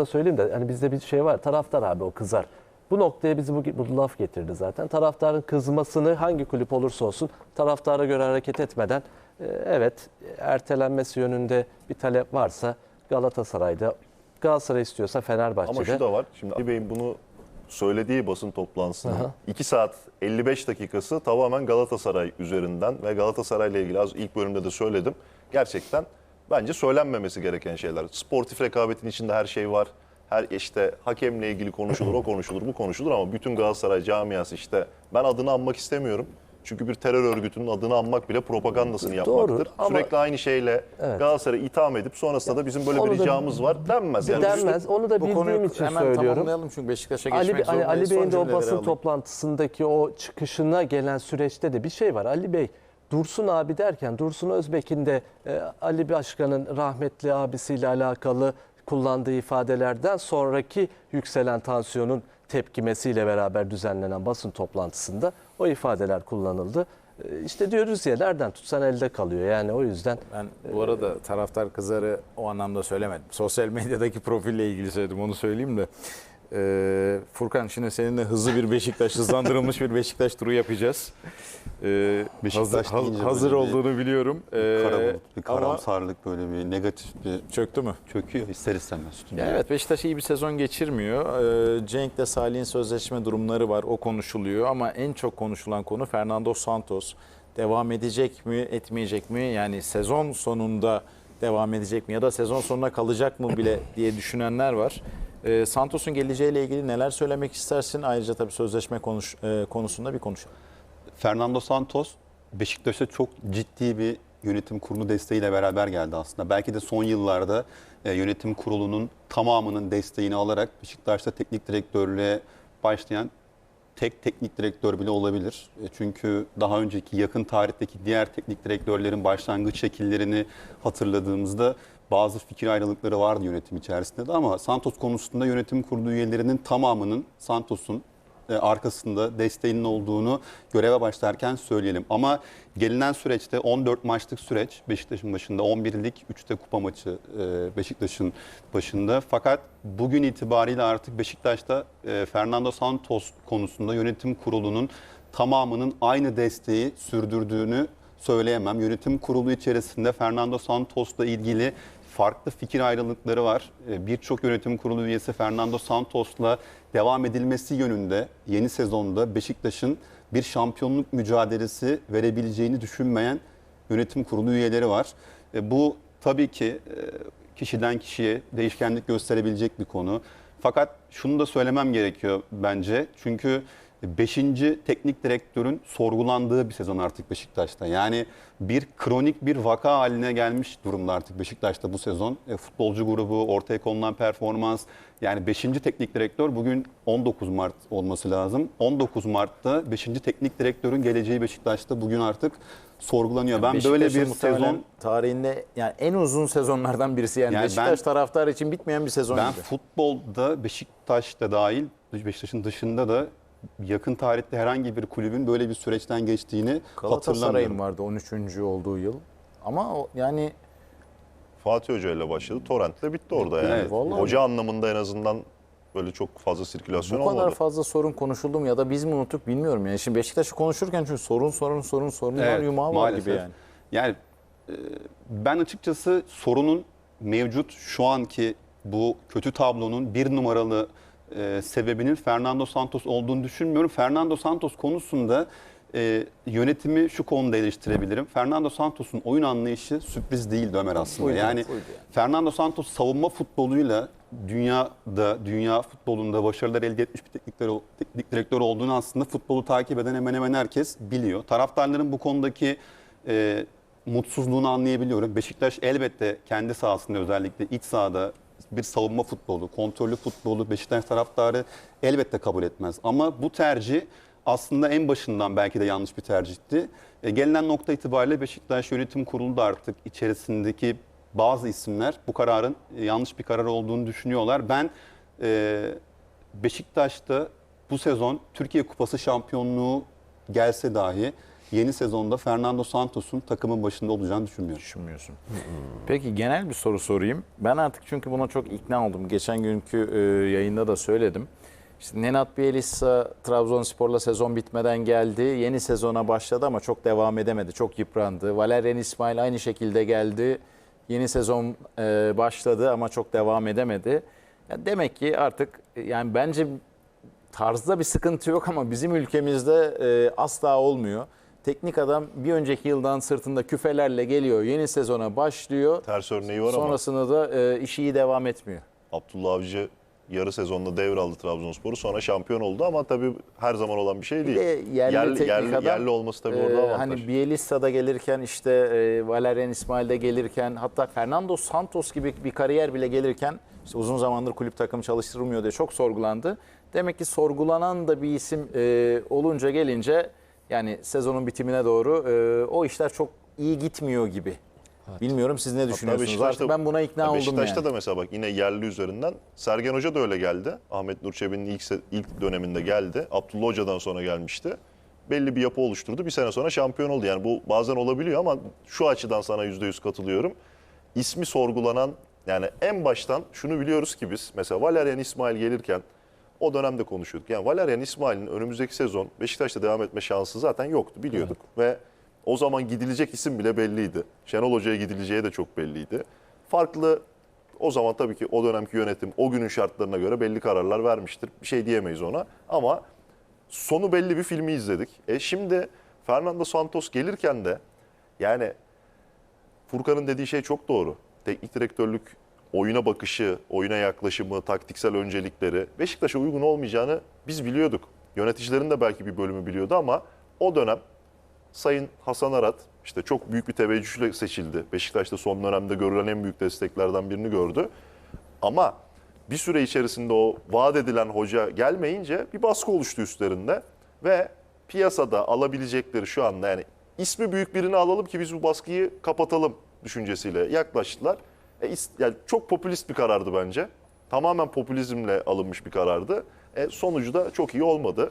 da söyleyeyim de hani bizde bir şey var taraftar abi o kızar. Bu noktaya bizi bu, bu laf getirdi zaten. Taraftarın kızmasını hangi kulüp olursa olsun taraftara göre hareket etmeden e, evet ertelenmesi yönünde bir talep varsa Galatasaray'da Galatasaray istiyorsa Fenerbahçe'de. Ama şu da var. Şimdi Ali Bey'in bunu söylediği basın toplantısında 2 saat 55 dakikası tamamen Galatasaray üzerinden ve Galatasaray'la ilgili az ilk bölümde de söyledim. Gerçekten bence söylenmemesi gereken şeyler. Sportif rekabetin içinde her şey var. Her işte hakemle ilgili konuşulur, o konuşulur, bu konuşulur ama bütün Galatasaray camiası işte ben adını anmak istemiyorum. Çünkü bir terör örgütünün adını anmak bile propagandasını Doğru, yapmaktır. ama- Sürekli aynı şeyle Galatasaray'ı itham edip sonrasında da bizim böyle bir da- ricamız var denmez. Yani denmez. Onu da bildiğim için hemen söylüyorum. tamamlayalım çünkü Beşiktaş'a geçmek Ali, Ali, zorundayız. Ali Bey'in de o basın alayım. toplantısındaki o çıkışına gelen süreçte de bir şey var. Ali Bey Dursun abi derken Dursun Özbek'in de e, Ali Başkan'ın rahmetli abisiyle alakalı kullandığı ifadelerden sonraki yükselen tansiyonun tepkimesiyle beraber düzenlenen basın toplantısında o ifadeler kullanıldı. E, İşte diyoruz ya nereden tutsan elde kalıyor. Yani o yüzden Ben bu arada taraftar kızarı o anlamda söylemedim. Sosyal medyadaki profille ilgili söyledim onu söyleyeyim de. Ee, Furkan şimdi seninle hızlı bir Beşiktaş, hızlandırılmış bir Beşiktaş turu yapacağız. Ee, Beşiktaş hazır, deyince hazır böyle bir olduğunu biliyorum. Ee, Kara bulut, bir ama karamsarlık böyle bir negatif bir çöktü mü? çöküyor ister istemez. Ya evet Beşiktaş iyi bir sezon geçirmiyor. Ee, Cenk'le Salih'in sözleşme durumları var. O konuşuluyor ama en çok konuşulan konu Fernando Santos. Devam edecek mi, etmeyecek mi? Yani sezon sonunda devam edecek mi ya da sezon sonuna kalacak mı bile diye düşünenler var. Ee, Santos'un geleceğiyle ilgili neler söylemek istersin? Ayrıca tabii sözleşme konuş, e, konusunda bir konuşalım. Fernando Santos Beşiktaş'a çok ciddi bir yönetim kurulu desteğiyle beraber geldi aslında. Belki de son yıllarda e, yönetim kurulunun tamamının desteğini alarak Beşiktaş'ta teknik direktörlüğe başlayan tek teknik direktör bile olabilir. E, Çünkü daha önceki yakın tarihteki diğer teknik direktörlerin başlangıç şekillerini hatırladığımızda bazı fikir ayrılıkları vardı yönetim içerisinde de ama Santos konusunda yönetim kurulu üyelerinin tamamının Santos'un e, arkasında desteğinin olduğunu göreve başlarken söyleyelim. Ama gelinen süreçte 14 maçlık süreç Beşiktaş'ın başında 11'lik 3'te kupa maçı e, Beşiktaş'ın başında. Fakat bugün itibariyle artık Beşiktaş'ta e, Fernando Santos konusunda yönetim kurulunun tamamının aynı desteği sürdürdüğünü söyleyemem. Yönetim kurulu içerisinde Fernando Santos'la ilgili farklı fikir ayrılıkları var. Ee, Birçok yönetim kurulu üyesi Fernando Santos'la devam edilmesi yönünde yeni sezonda Beşiktaş'ın bir şampiyonluk mücadelesi verebileceğini düşünmeyen yönetim kurulu üyeleri var. E, Bu tabii ki e, kişiden kişiye değişkenlik gösterebilecek bir konu. Fakat şunu da söylemem gerekiyor bence. Çünkü 5. teknik direktörün sorgulandığı bir sezon artık Beşiktaş'ta. Yani bir kronik bir vaka haline gelmiş durumda artık Beşiktaş'ta bu sezon. E, futbolcu grubu, ortaya konulan performans. Yani 5. teknik direktör bugün 19 Mart olması lazım. 19 Mart'ta 5. teknik direktörün geleceği Beşiktaş'ta bugün artık sorgulanıyor. ben böyle bir sezon tarihinde yani en uzun sezonlardan birisi yani, Yani Beşiktaş ben- taraftarı için bitmeyen bir sezon Ben gibi. futbolda Beşiktaş'ta dahil, Beşiktaş'ın dışında da yakın tarihte herhangi bir kulübün böyle bir süreçten geçtiğini Galatasaray'ın hatırlamıyorum. vardı 13. olduğu yıl. Ama o, yani Fatih Hoca ile başladı. Torrent'le bitti orada yani. Evet, vallahi. Hoca anlamında en azından böyle çok fazla sirkülasyon bu kadar olmadı. fazla sorun konuşuldu mu ya da biz mi unuttuk bilmiyorum. Yani şimdi Beşiktaş'ı konuşurken çünkü sorun sorun sorun sorunlar Evet, yumağı var maalesef. gibi yani. Yani e, ben açıkçası sorunun mevcut şu anki bu kötü tablonun bir numaralı e, sebebinin Fernando Santos olduğunu düşünmüyorum. Fernando Santos konusunda e, yönetimi şu konuda eleştirebilirim. Fernando Santos'un oyun anlayışı sürpriz değildi Ömer aslında. Buydu, yani buydu yani. Fernando Santos savunma futboluyla dünyada, dünya futbolunda başarılar elde etmiş bir teknik, teknik direktör olduğunu aslında futbolu takip eden hemen hemen herkes biliyor. Taraftarların bu konudaki e, mutsuzluğunu anlayabiliyorum. Beşiktaş elbette kendi sahasında özellikle iç sahada bir savunma futbolu, kontrollü futbolu Beşiktaş taraftarı elbette kabul etmez. Ama bu tercih aslında en başından belki de yanlış bir tercihti. E, gelinen nokta itibariyle Beşiktaş Yönetim Kurulu da artık içerisindeki bazı isimler bu kararın e, yanlış bir karar olduğunu düşünüyorlar. Ben e, Beşiktaş'ta bu sezon Türkiye Kupası şampiyonluğu gelse dahi yeni sezonda Fernando Santos'un takımın başında olacağını düşünmüyorum. düşünmüyorsun. Peki genel bir soru sorayım. Ben artık çünkü buna çok ikna oldum. Geçen günkü e, yayında da söyledim. İşte Nenad Bielitsa Trabzonspor'la sezon bitmeden geldi. Yeni sezona başladı ama çok devam edemedi. Çok yıprandı. Valerian İsmail aynı şekilde geldi. Yeni sezon e, başladı ama çok devam edemedi. Ya demek ki artık e, yani bence tarzda bir sıkıntı yok ama bizim ülkemizde e, asla olmuyor. Teknik adam bir önceki yıldan sırtında küfelerle geliyor. Yeni sezona başlıyor. Ters örneği var ama Sonrasında da e, işi iyi devam etmiyor. Abdullah Avcı yarı sezonda devraldı Trabzonspor'u. Sonra şampiyon oldu ama tabii her zaman olan bir şey değil. de yerli yerli, teknik yerli, adam, yerli olması tabii Ee, orada avantaj. hani Bielitsa'da gelirken işte e, Valerian İsmail'de gelirken hatta Fernando Santos gibi bir kariyer bile gelirken işte uzun zamandır kulüp takım çalıştırılmıyor diye çok sorgulandı. Demek ki sorgulanan da bir isim e, olunca gelince yani sezonun bitimine doğru e, o işler çok iyi gitmiyor gibi. Bilmiyorum siz ne düşünüyorsunuz? Beşiktaş'ta- Artık ben buna ikna oldum Beşiktaş'ta yani. da mesela bak yine yerli üzerinden Sergen Hoca da öyle geldi. Ahmet Nur Çebi'nin ilk, se- ilk döneminde geldi. Abdullah Hoca'dan sonra gelmişti. Belli bir yapı oluşturdu. Bir sene sonra şampiyon oldu. Yani bu bazen olabiliyor ama şu açıdan sana %100 katılıyorum. İsmi sorgulanan yani en baştan şunu biliyoruz ki biz mesela Valerian İsmail gelirken o dönemde konuşuyorduk. Yani Valerian İsmail'in önümüzdeki sezon Beşiktaş'ta devam etme şansı zaten yoktu biliyorduk. Ve o zaman gidilecek isim bile belliydi. Şenol Hoca'ya gidileceği de çok belliydi. Farklı o zaman tabii ki o dönemki yönetim o günün şartlarına göre belli kararlar vermiştir. Bir şey diyemeyiz ona. Ama sonu belli bir filmi izledik. E şimdi Fernando Santos gelirken de yani Furkan'ın dediği şey çok doğru. Teknik direktörlük oyuna bakışı, oyuna yaklaşımı, taktiksel öncelikleri Beşiktaş'a uygun olmayacağını biz biliyorduk. Yöneticilerin de belki bir bölümü biliyordu ama o dönem Sayın Hasan Arat işte çok büyük bir teveccühle seçildi. Beşiktaş'ta son dönemde görülen en büyük desteklerden birini gördü. Ama bir süre içerisinde o vaat edilen hoca gelmeyince bir baskı oluştu üstlerinde ve piyasada alabilecekleri şu anda yani ismi büyük birini alalım ki biz bu baskıyı kapatalım düşüncesiyle yaklaştılar. E, is- yani çok popülist bir karardı bence. Tamamen popülizmle alınmış bir karardı. E, sonucu da çok iyi olmadı.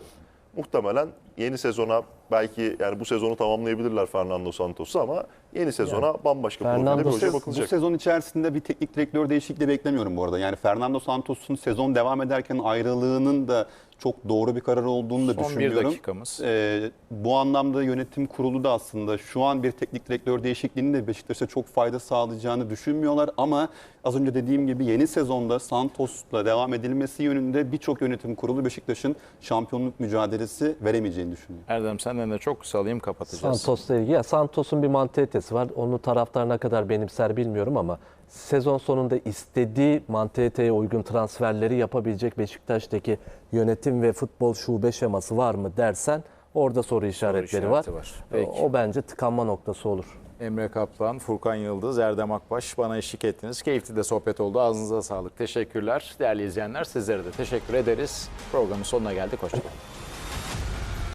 Muhtemelen yeni sezona belki yani bu sezonu tamamlayabilirler Fernando Santos'u ama yeni sezona bambaşka Fernando profilde bir hoca Santos- Bu bakılacak. sezon içerisinde bir teknik direktör değişikliği beklemiyorum bu arada. Yani Fernando Santos'un sezon devam ederken ayrılığının da çok doğru bir karar olduğunu da Son bir düşünmüyorum. dakikamız. Ee, bu anlamda yönetim kurulu da aslında şu an bir teknik direktör değişikliğinin de Beşiktaş'a çok fayda sağlayacağını düşünmüyorlar. Ama az önce dediğim gibi yeni sezonda Santos'la devam edilmesi yönünde birçok yönetim kurulu Beşiktaş'ın şampiyonluk mücadelesi veremeyeceğini düşünüyor. Erdem senden de çok kısa alayım kapatacağız. Santos'la ilgili. Ya Santos'un bir mantalitesi var. Onu taraftar ne kadar benimser bilmiyorum ama sezon sonunda istediği mantaliteye uygun transferleri yapabilecek Beşiktaş'taki yönetim ve futbol şube şeması var mı dersen orada soru işaretleri işareti var. var. Peki. O bence tıkanma noktası olur. Emre Kaplan, Furkan Yıldız, Erdem Akbaş bana eşlik ettiniz. Keyifli de sohbet oldu. Ağzınıza sağlık. Teşekkürler. Değerli izleyenler sizlere de teşekkür ederiz. Programın sonuna geldik. Hoşçakalın.